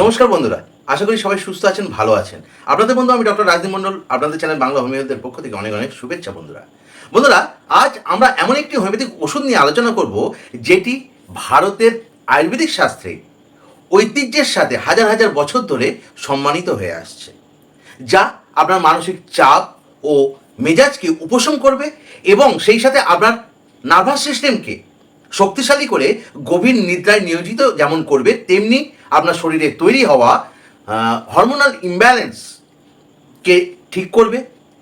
নমস্কার বন্ধুরা, আশা করি সবাই সুস্থ আছেন, ভালো আছেন। আপনাদের বন্ধু আমি ডক্টর রাজদীপ মন্ডল আপনাদের চ্যানেল বাংলা হোমিওপ্যাথের পক্ষ থেকে অনেক অনেক শুভেচ্ছা বন্ধুরা। বন্ধুরা, আজ আমরা এমন একটি হোমিওপ্যাথিক ওষুধ নিয়ে আলোচনা করব, যেটি ভারতের আয়ুর্বেদিক শাস্ত্রে ঐতিহ্যের সাথে হাজার হাজার বছর ধরে সম্মানিত হয়ে আসছে, যা আপনার মানসিক চাপ ও মেজাজকে উপশম করবে এবং সেই সাথে আপনার নার্ভাস সিস্টেমকে শক্তিশালী করে গভীর নিদ্রায় নিয়োজিত যেমন করবে, তেমনি আপনার শরীরে তৈরি হওয়া হরমোনাল ইমব্যালেন্সকে ঠিক করবে?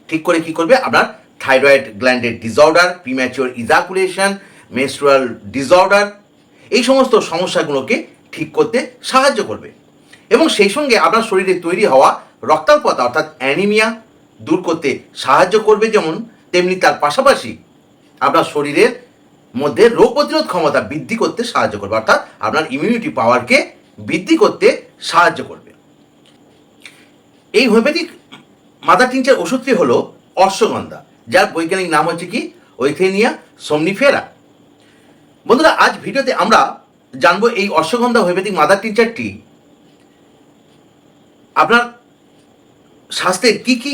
ঠিক করে কি করবে? আপনার thyroid গ্ল্যান্ডের disorder premature ejaculation menstrual disorder এই সমস্ত সমস্যাগুলোকে ঠিক করতে সাহায্য করবে। এবং সেই সঙ্গে আপনার শরীরে তৈরি হওয়া রক্তাল্পতা, অর্থাৎ অ্যানিমিয়া দূর করতে সাহায্য করবে যেমন তেমনি তার পাশাপাশি আপনার শরীরের মধ্যে রোগ প্রতিরোধ ক্ষমতা বৃদ্ধি করতে সাহায্য করবে। অর্থাৎ আপনার ইমিউনিটি পাওয়ারকে বৃদ্ধি করতে সাহায্য করবে। এই হোমিওপ্যাথিক মাদার টিনচার ওষুধটি হলো অশ্বগন্ধা, যার বৈজ্ঞানিক নাম হচ্ছে কি? ওইথেনিয়া সমনিফেরা বন্ধুরা, আজ ভিডিওতে আমরা জানব এই অশ্বগন্ধা হোমিওপ্যাথিক মাদার টিনচারটি আপনার স্বাস্থ্যের কি কি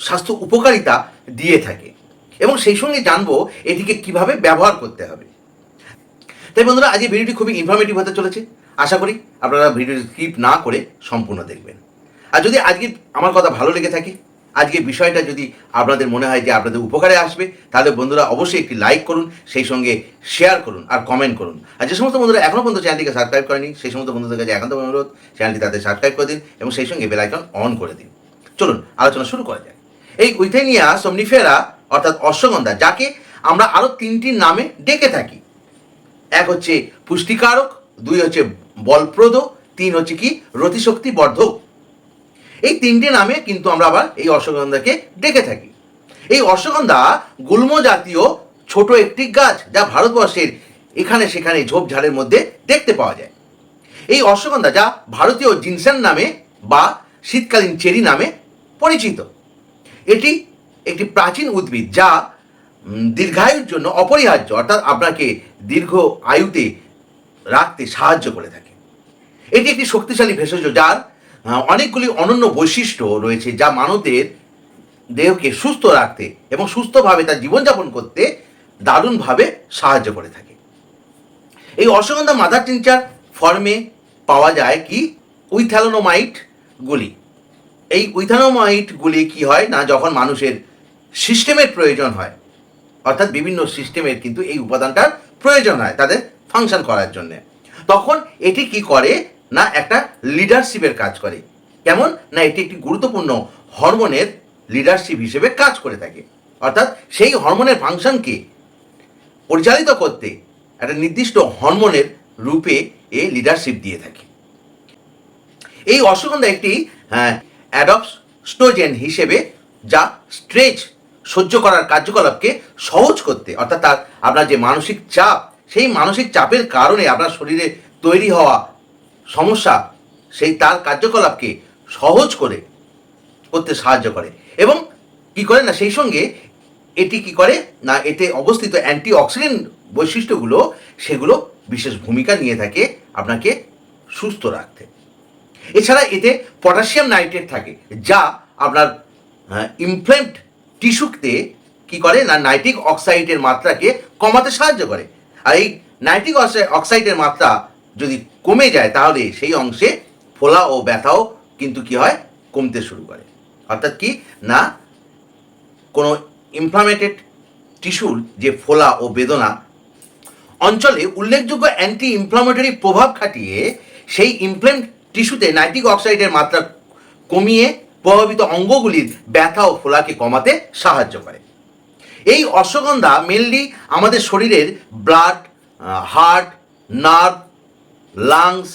স্বাস্থ্য উপকারিতা দিয়ে থাকে এবং সেই সঙ্গে জানব এটিকে কীভাবে ব্যবহার করতে হবে। তাই বন্ধুরা আজ এই ভিডিওটি খুবই ইনফরমেটিভ হতে চলেছে। আশা করি আপনারা ভিডিও স্কিপ না করে সম্পূর্ণ দেখবেন। আর যদি আজকে আমার কথা ভালো লেগে থাকে, আজকে বিষয়টা যদি আপনাদের মনে হয় যে আপনাদের উপকারে আসবে, তাহলে বন্ধুরা অবশ্যই একটি লাইক করুন, সেই সঙ্গে শেয়ার করুন আর কমেন্ট করুন। আর যে সমস্ত বন্ধুরা এখনও পর্যন্ত চ্যানেলটিকে সাবস্ক্রাইব করেনি, সেই সমস্ত বন্ধুদের কাছে একান্ত অনুরোধ চ্যানেলটি তাদের সাবস্ক্রাইব করে দিন এবং সেই সঙ্গে বেলাইকন অন করে দিন। চলুন, আলোচনা শুরু করা যায় এই উইথেনিয়া সমনিফেরা অর্থাৎ অশ্বগন্ধা, যাকে আমরা আরও তিনটি নামে ডেকে থাকি। এক হচ্ছে পুষ্টিকারক, দুই হচ্ছে বলপ্রদ, তিন হচ্ছে কি, রতিশক্তি বর্ধক। এই তিনটে নামে কিন্তু আমরা আবার এই অশ্বগন্ধাকে ডেকে থাকি। এই অশ্বগন্ধা গুল্ম জাতীয় ছোট একটি গাছ যা ভারতবর্ষের এখানে সেখানে ঝোপঝাড়ের মধ্যে দেখতে পাওয়া যায়। এই অশ্বগন্ধা যা ভারতীয় জিনসেন নামে বা শীতকালীন চেরি নামে পরিচিত। এটি একটি প্রাচীন উদ্ভিদ যা দীর্ঘায়ুর জন্য অপরিহার্য, অর্থাৎ আপনাকে দীর্ঘ আয়ুতে রাখতে সাহায্য করে থাকে। এটি একটি শক্তিশালী ভেষজ যার অনেকগুলি অনন্য বৈশিষ্ট্য রয়েছে যা মানবদের দেহকে সুস্থ রাখতে এবং সুস্থভাবে তার জীবনযাপন করতে দারুণভাবে সাহায্য করে থাকে। এই অশ্বগন্ধা মাদার টিনচার ফর্মে পাওয়া যায় কি? উইথ্যালোনোমাইট গুলি। এই উইথানোমাইট গুলি কি হয় না যখন মানুষের সিস্টেমের প্রয়োজন হয়? অর্থাৎ বিভিন্ন সিস্টেমের কিন্তু এই উপাদানটার প্রয়োজন হয় তাদের ফাংশন করার জন্য। তখন এটি কি করে? না একটা লিডারশিপের কাজ করে। কেমন? না এটি একটি গুরুত্বপূর্ণ হরমোনের লিডারশিপ হিসেবে কাজ করে থাকে। অর্থাৎ সেই হরমোনের ফাংশনকে পরিচালিত করতে একটা নির্দিষ্ট হরমোনের রূপে এ লিডারশিপ দিয়ে থাকে। এই অশ্বগন্ধা একটি অ্যাডপস্টোজেন হিসেবে যা স্ট্রেচ সহ্য করার কার্যকলাপকে সহজ করতে, অর্থাৎ তার আপনার যে মানসিক চাপ, সেই মানসিক চাপের কারণে আপনার শরীরে তৈরি হওয়া সমস্যা সেই তার কার্যকলাপকে সহজ করে করতে সাহায্য করে। এবং কি করে না, সেই সঙ্গে এটি কি করে না, এতে অবস্থিত অ্যান্টি অক্সিডেন্ট বৈশিষ্ট্যগুলো, সেগুলো বিশেষ ভূমিকা নিয়ে থাকে আপনাকে সুস্থ রাখতে। এছাড়া এতে পটাশিয়াম নাইট্রেট থাকে, যা আপনার ইমপ্লেন্ট টিস্যুতে কি করে না, নাইট্রিক অক্সাইডের মাত্রাকে কমাতে সাহায্য করে। আর এই নাইট্রিক অক্সাইডের মাত্রা যদি কমে যায়, তাহলে সেই অংশে ফোলা ও ব্যথাও কিন্তু কি হয়? কমতে শুরু করে। অর্থাৎ কি? না, কোনো ইনফ্লামেটেড টিস্যুর যে ফোলা ও বেদনা, অঞ্চলে উল্লেখযোগ্য অ্যান্টি ইনফ্লামেটরি প্রভাব খাটিয়ে সেই ইমপ্লেন্ট টিস্যুতে নাইট্রিক অক্সাইডের মাত্রা কমিয়ে প্রভাবিত অঙ্গগুলির ব্যথা ও ফোলাকে কমাতে সাহায্য করে। এই অশ্বগন্ধা মেনলি আমাদের শরীরের blood heart nerve lungs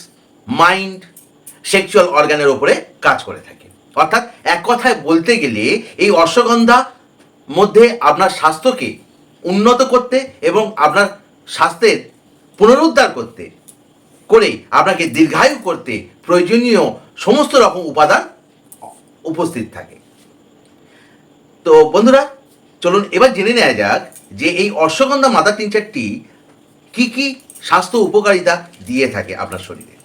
mind sexual অর্গানের ওপরে কাজ করে থাকে। অর্থাৎ এক কথায় বলতে গেলে এই অশ্বগন্ধা মধ্যে আপনার স্বাস্থ্যকে উন্নত করতে এবং আপনার স্বাস্থ্যের পুনরুদ্ধার করতে করে আপনাকে দীর্ঘায়ু করতে প্রয়োজনীয় সমস্ত রকম উপাদান উপস্থিত থাকে। তো বন্ধুরা, চলুন এবার জেনে নেওয়া যাক যে এই অশ্বগন্ধা মাদার টিনচারটি কি কি স্বাস্থ্য উপকারিতা দিয়ে থাকে আপনার শরীরে?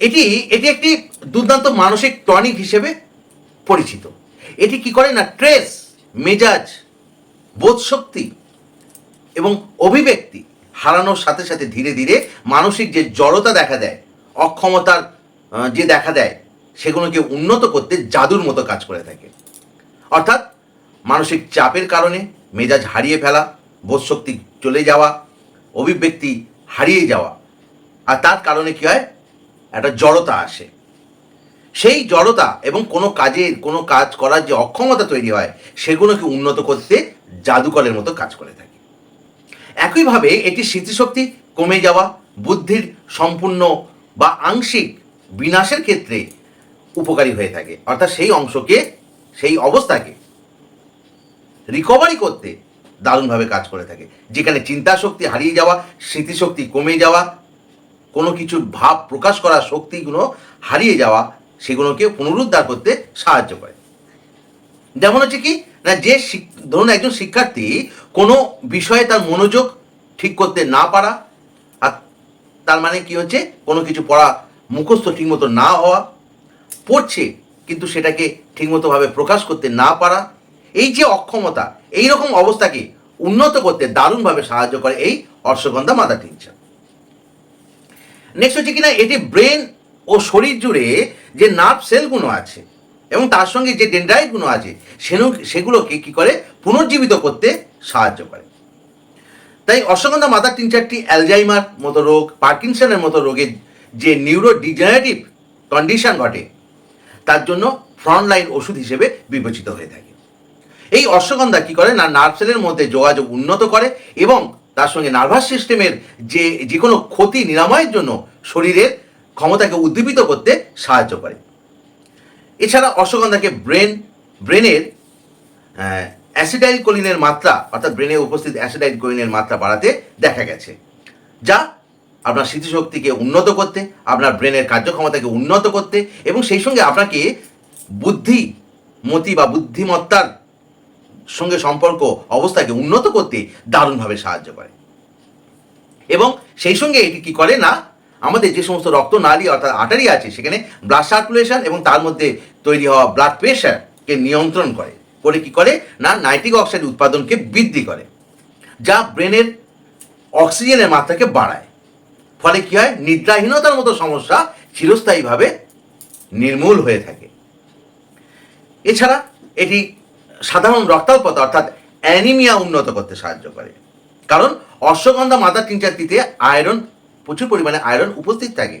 এটি এটি একটি দুর্দান্ত মানসিক টনিক হিসেবে পরিচিত। এটি কি করে না, ট্রেস, মেজাজ, বোধশক্তি এবং অভিব্যক্তি হারানোর সাথে সাথে ধীরে ধীরে মানসিক যে জড়তা দেখা দেয়, অক্ষমতার যে দেখা দেয়, সেগুলোকে উন্নত করতে জাদুর মতো কাজ করে থাকে। অর্থাৎ মানসিক চাপের কারণে মেজাজ হারিয়ে ফেলা বোধশক্তি চলে যাওয়া, অভিব্যক্তি হারিয়ে যাওয়া। আর তার কারণে কি হয়? একটা জড়তা আসে। সেই জড়তা এবং কোনো কাজের, কোনো কাজ করার যে অক্ষমতা তৈরি হয়, সেগুলোকে উন্নত করতে জাদুকরের মতো কাজ করে থাকে। একইভাবে এটি স্মৃতিশক্তি কমে যাওয়া, বুদ্ধির সম্পূর্ণ বা আংশিক বিনাশের ক্ষেত্রে উপকারী হয়ে থাকে। অর্থাৎ সেই অংশকে, সেই অবস্থাকে রিকভারি করতে দারুণভাবে কাজ করে থাকে। যেখানে চিন্তা শক্তি হারিয়ে যাওয়া, স্মৃতিশক্তি কমে যাওয়া, কোনো কিছু ভাব প্রকাশ করার শক্তিগুলো হারিয়ে যাওয়া, সেগুলোকে পুনরুদ্ধার করতে সাহায্য করে। যেমন হচ্ছে কি, না, যে ধরুন একজন শিক্ষার্থী কোনো বিষয়ে তার মনোযোগ ঠিক করতে না পারা, আর তার মানে কি হচ্ছে, কোনো কিছু পড়া মুখস্থ ঠিকমতো না হওয়া, পড়ছে, কিন্তু সেটাকে ঠিকমতোভাবে প্রকাশ করতে না পারা এই যে অক্ষমতা এই রকম অবস্থাকে উন্নত করতে দারুণভাবে সাহায্য করে এই অর্শগন্ধা মাদার টিনচার নেক্সট হচ্ছে কিনা, এটি ব্রেন ও শরীর জুড়ে যে নার্ভ সেলগুলো আছে এবং তার সঙ্গে যে ডেন্ড্রাইটগুলো আছে সেগুলোকে কি করে? পুনর্জীবিত করতে সাহায্য করে। তাই অশ্বগন্ধা মাদার টিনচারটি অ্যালজাইমার মতো রোগ পার্কিনসনের মতো রোগের যে নিউরো ডিজেনারেটিভ কন্ডিশন ঘটে, তার জন্য ফ্রন্টলাইন ওষুধ হিসেবে বিবেচিত হয়ে থাকে। এই অশ্বগন্ধা কি করে? না নার্ভ সেলের মধ্যে যোগাযোগ উন্নত করে এবং তার সঙ্গে নার্ভাস সিস্টেমের যে যে কোনো ক্ষতি নিরাময়ের জন্য শরীরের ক্ষমতাকে উদ্দীপিত করতে সাহায্য করে। এছাড়া অশ্বগন্ধাকে ব্রেন, ব্রেনের অ্যাসিডাইল কোলিনের মাত্রা, অর্থাৎ ব্রেনে উপস্থিত অ্যাসিডাইল কোলিনের মাত্রা বাড়াতে দেখা গেছে, যা আপনার স্মৃতিশক্তিকে উন্নত করতে, আপনার ব্রেনের কার্যক্ষমতাকে উন্নত করতে এবং সেই সঙ্গে আপনাকে বুদ্ধি, মতি বা বুদ্ধিমত্তার সঙ্গে সম্পর্ক অবস্থাকে উন্নত করতে দারুণভাবে সাহায্য করে। এবং সেই সঙ্গে এটি কি করে না, আমাদের যে সমস্ত রক্তনালী অর্থাৎ আটারি আছে, সেখানে ব্লাড সার্কুলেশন এবং তার মধ্যে তৈরি হওয়া ব্লাড প্রেশারকে নিয়ন্ত্রণ করে। করে কি করে না নাইট্রিক অক্সাইড উৎপাদনকে বৃদ্ধি করে, যা ব্রেনের অক্সিজেনের মাত্রাকে বাড়ায়। ফলে কি হয়, নিদ্রাহীনতার মতো সমস্যা চিরস্থায়ীভাবে নির্মূল হয়ে থাকে। এছাড়া এটি সাধারণ রক্তাল্পতা অর্থাৎ অ্যানিমিয়া উন্নত করতে সাহায্য করে। কারণ অশ্বগন্ধা মাদার টিনচারটিতে আয়রন, প্রচুর পরিমাণে আয়রন উপস্থিত থাকে।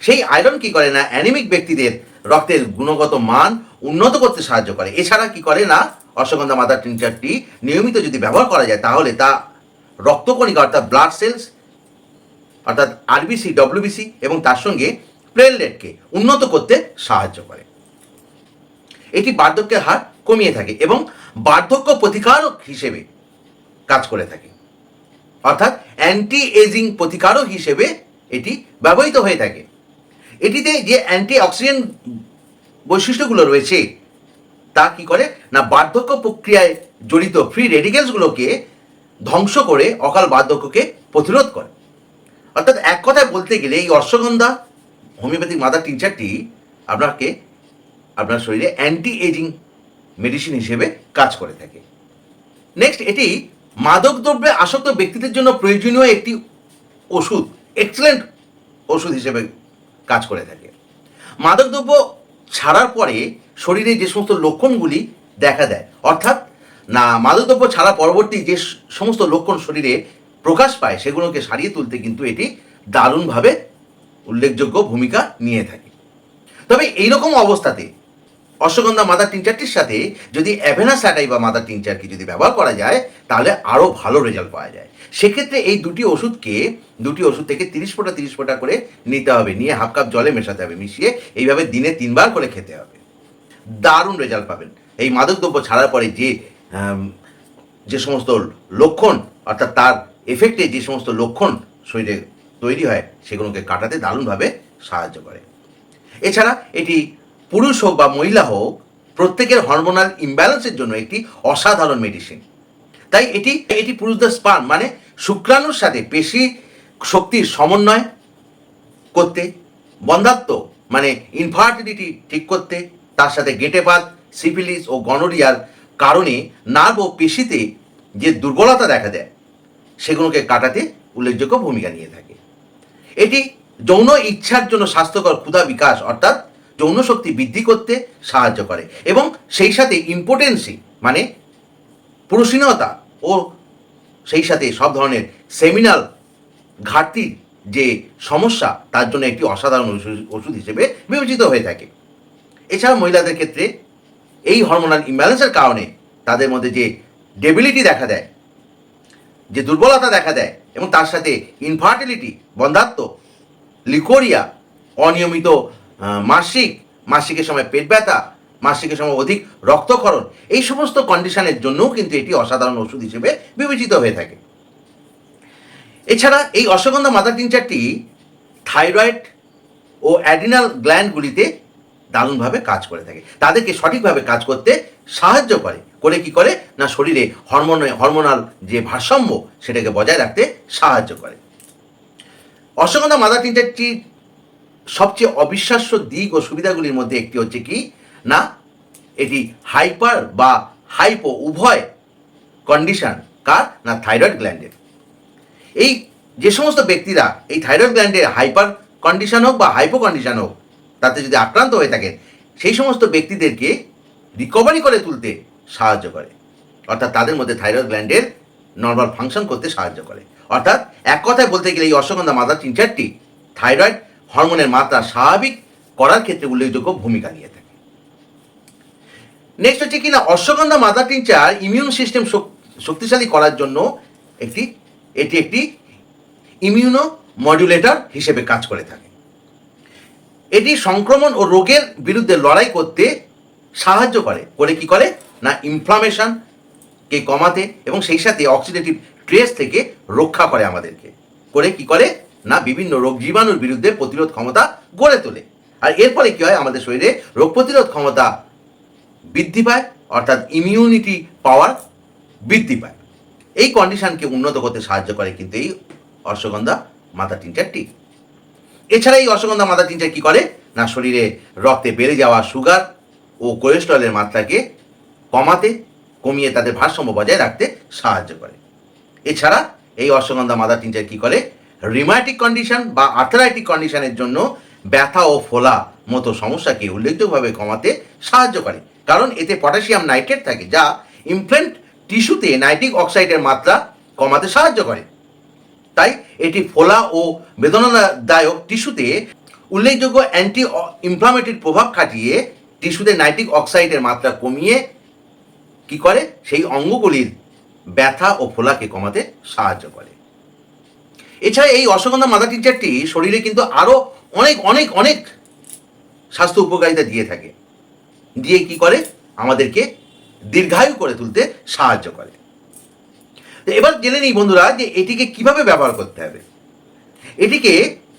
সেই আয়রন কি করে না অ্যানিমিক ব্যক্তিদের রক্তের গুণগত মান উন্নত করতে সাহায্য করে। এছাড়া কি করে না অশ্বগন্ধা মাদার টিনচারটি নিয়মিত যদি ব্যবহার করা যায়, তাহলে তা রক্তকণিকা অর্থাৎ ব্লাড সেলস অর্থাৎ আরবিসি ডব্লিউবিসি এবং তার সঙ্গে প্লেটলেটকে উন্নত করতে সাহায্য করে। এটি বার্ধক্যের হার কমিয়ে থাকে এবং বার্ধক্য প্রতিকারক হিসেবে কাজ করে থাকে। অর্থাৎ অ্যান্টি এজিং প্রতিকারক হিসেবে এটি ব্যবহৃত হয়ে থাকে। এটিতে যে অ্যান্টি অক্সিডেন্ট বৈশিষ্ট্যগুলো রয়েছে, তা কি করে? না, বার্ধক্য প্রক্রিয়ায় জড়িত ফ্রি রেডিকেলসগুলোকে ধ্বংস করে অকাল বার্ধক্যকে প্রতিরোধ করে। অর্থাৎ এক কথায় বলতে গেলে এই অশ্বগন্ধা হোমিওপ্যাথিক মাদার টিনচারটি আপনাকে আপনার শরীরে অ্যান্টি এজিং মেডিসিন হিসেবে কাজ করে থাকে। নেক্সট এটি মাদক দ্রব্যে আসক্ত ব্যক্তিদের জন্য প্রয়োজনীয় একটি ওষুধ এক্সেলেন্ট ওষুধ হিসেবে কাজ করে থাকে। মাদকদ্রব্য ছাড়ার পরে শরীরে যে সমস্ত লক্ষণগুলি দেখা দেয়, অর্থাৎ, না মাদকদ্রব্য ছাড়া পরবর্তী যে সমস্ত লক্ষণ শরীরে প্রকাশ পায়, সেগুলোকে সারিয়ে তুলতে কিন্তু এটি দারুণভাবে উল্লেখযোগ্য ভূমিকা নিয়ে থাকে। তবে এইরকম অবস্থাতে অশ্বগন্ধা মাদার টিনচারটির সাথে যদি অ্যাভেনা স্যাটাই বা মাদার টিনচারকে যদি ব্যবহার করা যায়, তাহলে আরও ভালো রেজাল্ট পাওয়া যায়। সেক্ষেত্রে এই দুটি ওষুধকে, দুটি ওষুধ থেকে তিরিশ ফোঁটা তিরিশ ফোঁটা করে নিতে হবে। নিয়ে হাফ কাপ জলে মেশাতে হবে, মিশিয়ে এইভাবে দিনে তিনবার করে খেতে হবে। দারুণ রেজাল্ট পাবেন। এই মাদকদ্রব্য ছাড়ার পরে যে যে সমস্ত লক্ষণ, অর্থাৎ তার এফেক্টে যে সমস্ত লক্ষণ শরীরে তৈরি হয়, সেগুলোকে কাটাতে দারুণভাবে সাহায্য করে। এছাড়া এটি পুরুষ হোক বা মহিলা হোক, প্রত্যেকের হরমোনাল ইমব্যালেন্সের জন্য একটি অসাধারণ মেডিসিন তাই এটি এটি পুরুষদের স্পার্ম মানে শুক্রাণুর সাথে পেশি শক্তির সমন্বয় করতে, বন্ধাত্ম মানে ইনফার্টিলিটি ঠিক করতে, তার সাথে গেটেপাত সিফিলিস ও গনোরিয়ার কারণে নার্ভ ও পেশিতে যে দুর্বলতা দেখা দেয়, সেগুলোকে কাটাতে উল্লেখযোগ্য ভূমিকা নিয়ে থাকে। এটি যৌন ইচ্ছার জন্য স্বাস্থ্যকর ক্ষুধা বিকাশ, অর্থাৎ যৌন শক্তি বৃদ্ধি করতে সাহায্য করে এবং সেই সাথে ইম্পোর্টেন্সি মানে পুরুষীনতা ও সেই সাথে সব ধরনের সেমিনাল ঘাটতির যে সমস্যা, তার জন্য একটি অসাধারণ ওষুধ- হিসেবে বিবেচিত হয়ে থাকে। এছাড়া মহিলাদের ক্ষেত্রে এই হরমোনাল ইমব্যালেন্সের কারণে তাদের মধ্যে যে ডেবিলিটি দেখা দেয়, যে দুর্বলতা দেখা দেয় এবং তার সাথে ইনফার্টিলিটি বন্ধাত্ম, লিকোরিয়া, অনিয়মিত মাসিক, মাসিকের সময় পেট ব্যথা, মাসিকের সময় অধিক রক্তক্ষরণ, এই সমস্ত কন্ডিশনের জন্যও কিন্তু এটি অসাধারণ ওষুধ হিসেবে বিবেচিত হয়ে থাকে। এছাড়া এই অশ্বগন্ধা মাদার টিনচারটি থাইরয়েড ও অ্যাডিনাল গ্ল্যান্ডগুলিতে দারুণভাবে কাজ করে থাকে। তাদেরকে সঠিকভাবে কাজ করতে সাহায্য করে। করে কি করে? না, শরীরে হরমোন, হরমোনাল যে ভারসাম্য, সেটাকে বজায় রাখতে সাহায্য করে। অশ্বগন্ধা মাদার টিনচারটির সবচেয়ে অবিশ্বাস্য দিক ও সুবিধাগুলির মধ্যে একটি হচ্ছে কি? না, এটি হাইপার বা হাইপো উভয় কন্ডিশন, কার না থাইরয়েড গ্ল্যান্ডের। এই যে সমস্ত ব্যক্তিরা এই থাইরয়েড গ্ল্যান্ডের হাইপার কন্ডিশন হোক বা হাইপো কন্ডিশন হোক, তাতে যদি আক্রান্ত হয়ে থাকে, সেই সমস্ত ব্যক্তিদেরকে রিকভারি করে তুলতে সাহায্য করে। অর্থাৎ তাদের মধ্যে থাইরয়েড গ্ল্যান্ডের নর্মাল ফাংশন করতে সাহায্য করে। অর্থাৎ এক কথায় বলতে গেলে এই অশ্বগন্ধা মাদার টিনচারটি থাইরয়েড হরমোনের মাত্রা স্বাভাবিক করার ক্ষেত্রে উল্লেখযোগ্য ভূমিকা নিয়ে থাকে। নেক্সট হচ্ছে কিনা, ashwagandha mother tincture immune system শক্তিশালী করার জন্য একটি, এটি একটি ইমিউনো মডুলেটর হিসেবে কাজ করে থাকে। এটি সংক্রমণ ও রোগের বিরুদ্ধে লড়াই করতে সাহায্য করে। করে কি করে? না ইনফ্লামেশনকে কমাতে এবং সেই সাথে অক্সিডেটিভ স্ট্রেস থেকে রক্ষা করে আমাদেরকে। করে কি করে? না বিভিন্ন রোগ জীবাণুর বিরুদ্ধে প্রতিরোধ ক্ষমতা গড়ে তোলে। আর এর ফলে কি হয়? আমাদের শরীরে রোগ প্রতিরোধ ক্ষমতা বৃদ্ধি পায়, অর্থাৎ ইমিউনিটি পাওয়ার বৃদ্ধি পায়। এই কন্ডিশনকে উন্নত করতে সাহায্য করে কিন্তু এই অশ্বগন্ধা মাথা টিনচারটি এছাড়া এই অশ্বগন্ধা মাথা টিনচার কী করে? না, শরীরে রক্তে বেড়ে যাওয়া সুগার ও কোলেস্ট্রলের মাত্রাকে কমাতে, কমিয়ে তাদের ভারসাম্য বজায় রাখতে সাহায্য করে। এছাড়া এই অশ্বগন্ধা মাদার টিনচার কী করে? রিমাটিক কন্ডিশন বা আর্থারাইটিক কন্ডিশনের জন্য ব্যথা ও ফোলা মতো সমস্যাকে উল্লেখযোগ্যভাবে কমাতে সাহায্য করে। কারণ এতে পটাশিয়াম নাইট্রেট থাকে যা ইমপ্লেন্ট টিস্যুতে নাইট্রিক অক্সাইডের মাত্রা কমাতে সাহায্য করে। তাই এটি ফোলা ও বেদনাদায়ক টিস্যুতে উল্লেখযোগ্য অ্যান্টি ইনফ্লামেটরির প্রভাব খাটিয়ে টিস্যুতে নাইট্রিক অক্সাইডের মাত্রা কমিয়ে কি করে? সেই অঙ্গগুলির ব্যথা ও ফোলাকে কমাতে সাহায্য করে। এছাড়া এই অশ্বগন্ধা মাদার টিচারটি শরীরে কিন্তু আরও অনেক অনেক অনেক স্বাস্থ্য উপকারিতা দিয়ে থাকে। দিয়ে কি করে? আমাদেরকে দীর্ঘায়ু করে তুলতে সাহায্য করে। এবার জেনে নিই বন্ধুরা যে এটিকে কীভাবে ব্যবহার করতে হবে। এটিকে,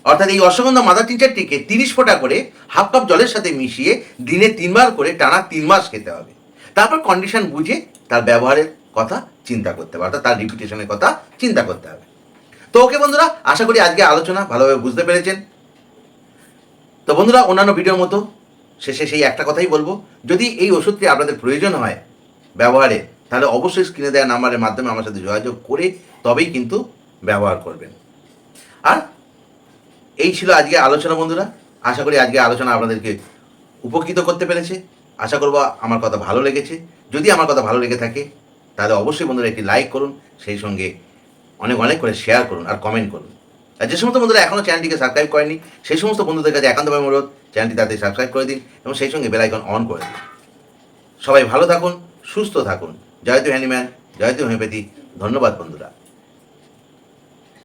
অর্থাৎ এই অশ্বগন্ধা মাদার টিচারটিকে তিরিশ ফোঁটা করে হাফ কাপ জলের সাথে মিশিয়ে দিনে তিনবার করে টানা তিন মাস খেতে হবে। তারপর কন্ডিশন বুঝে তার ব্যবহারের কথা চিন্তা করতে হবে, অর্থাৎ তার রিপিটেশনের কথা চিন্তা করতে হবে। তো ওকে বন্ধুরা, আশা করি আজকে আলোচনা ভালোভাবে বুঝতে পেরেছেন। তো বন্ধুরা, অন্যান্য ভিডিওর মতো শেষে সেই একটা কথাই বলব। যদি এই ওষুধটি আপনাদের প্রয়োজন হয় ব্যবহারে, তাহলে অবশ্যই স্ক্রিনে দেওয়া নাম্বারের মাধ্যমে আমার সাথে যোগাযোগ করে তবেই কিন্তু ব্যবহার করবেন। আর এই ছিল আজকে আলোচনা বন্ধুরা। আশা করি আজকে আলোচনা আপনাদেরকে উপকৃত করতে পেরেছে। আশা করব আমার কথা ভালো লেগেছে। যদি আমার কথা ভালো লেগে থাকে, তাহলে অবশ্যই বন্ধুরা একটি লাইক করুন। সেই সঙ্গে অনেক অনেক করে শেয়ার করুন আর কমেন্ট করুন। আর যে সমস্ত বন্ধুরা এখনও চ্যানেলটিকে সাবস্ক্রাইব করেনি, সেই সমস্ত বন্ধুদের কাছে একান্তভাবে অনুরোধ চ্যানেলটি তাদের সাবস্ক্রাইব করে দিন এবং সেই সঙ্গে বেলাইকন অন করে দিন। সবাই ভালো থাকুন, সুস্থ থাকুন। জয়তু হ্যানিম্যান জয়তু হোমিওপ্যাথি ধন্যবাদ বন্ধুরা।